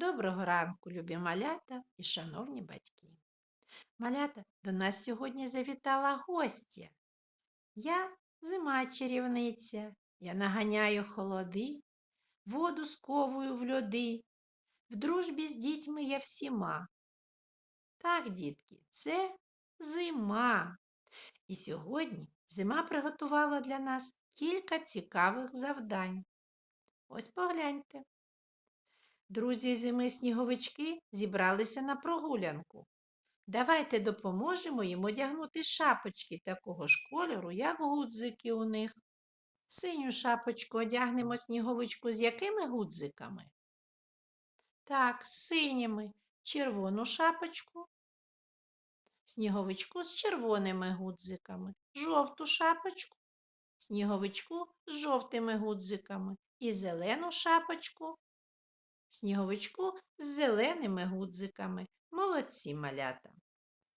Доброго ранку, любі малята і шановні батьки. Малята, до нас сьогодні завітала гостя. Я зима чарівниця, я наганяю холоди, воду сковую в льоди, в дружбі з дітьми я всіма. Так, дітки, це зима. І сьогодні зима приготувала для нас кілька цікавих завдань. Ось погляньте. Друзі зими сніговички зібралися на прогулянку. Давайте допоможемо їм одягнути шапочки такого ж кольору, як гудзики у них. Синю шапочку одягнемо сніговичку з якими гудзиками? Так, з синіми. Червону шапочку. Сніговичку з червоними гудзиками. Жовту шапочку. Сніговичку з жовтими гудзиками. І зелену шапочку сніговичку з зеленими гудзиками. Молодці малята.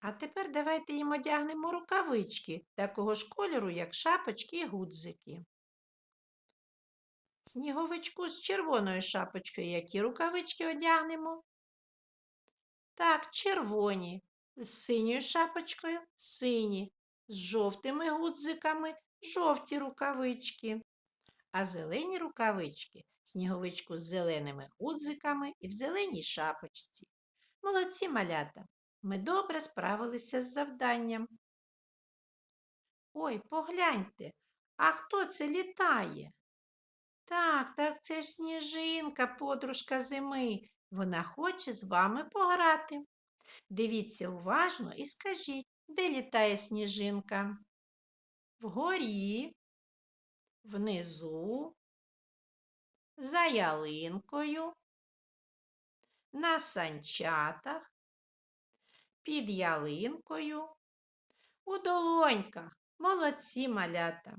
А тепер давайте їм одягнемо рукавички такого ж кольору, як шапочки і гудзики. Сніговичку з червоною шапочкою, які рукавички одягнемо? Так, червоні, з синьою шапочкою сині, з жовтими гудзиками жовті рукавички. А зелені рукавички сніговичку з зеленими гудзиками і в зеленій шапочці. Молодці малята, ми добре справилися з завданням. Ой, погляньте, а хто це літає? Так, так це ж сніжинка, подружка зими. Вона хоче з вами пограти. Дивіться уважно і скажіть, де літає сніжинка? Вгорі, внизу, за ялинкою, на санчатах, під ялинкою, у долоньках. Молодці малята.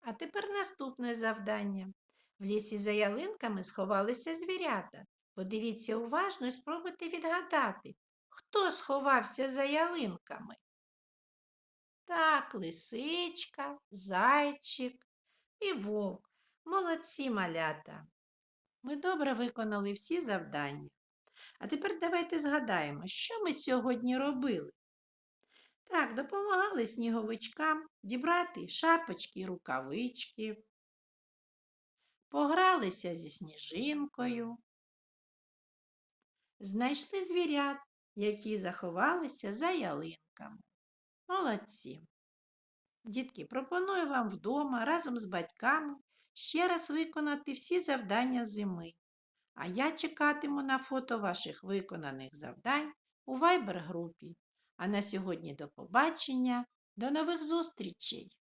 А тепер наступне завдання. В лісі за ялинками сховалися звірята. Подивіться уважно і спробуйте відгадати, хто сховався за ялинками. Так, лисичка, зайчик і вовк. Молодці малята. Ми добре виконали всі завдання. А тепер давайте згадаємо, що ми сьогодні робили. Так, допомагали сніговичкам дібрати шапочки і рукавички, погралися зі сніжинкою, знайшли звірят, які заховалися за ялинками. Молодці. Дітки, пропоную вам вдома разом з батьками ще раз виконати всі завдання зими. А я чекатиму на фото ваших виконаних завдань у Viber групі. А на сьогодні до побачення, до нових зустрічей!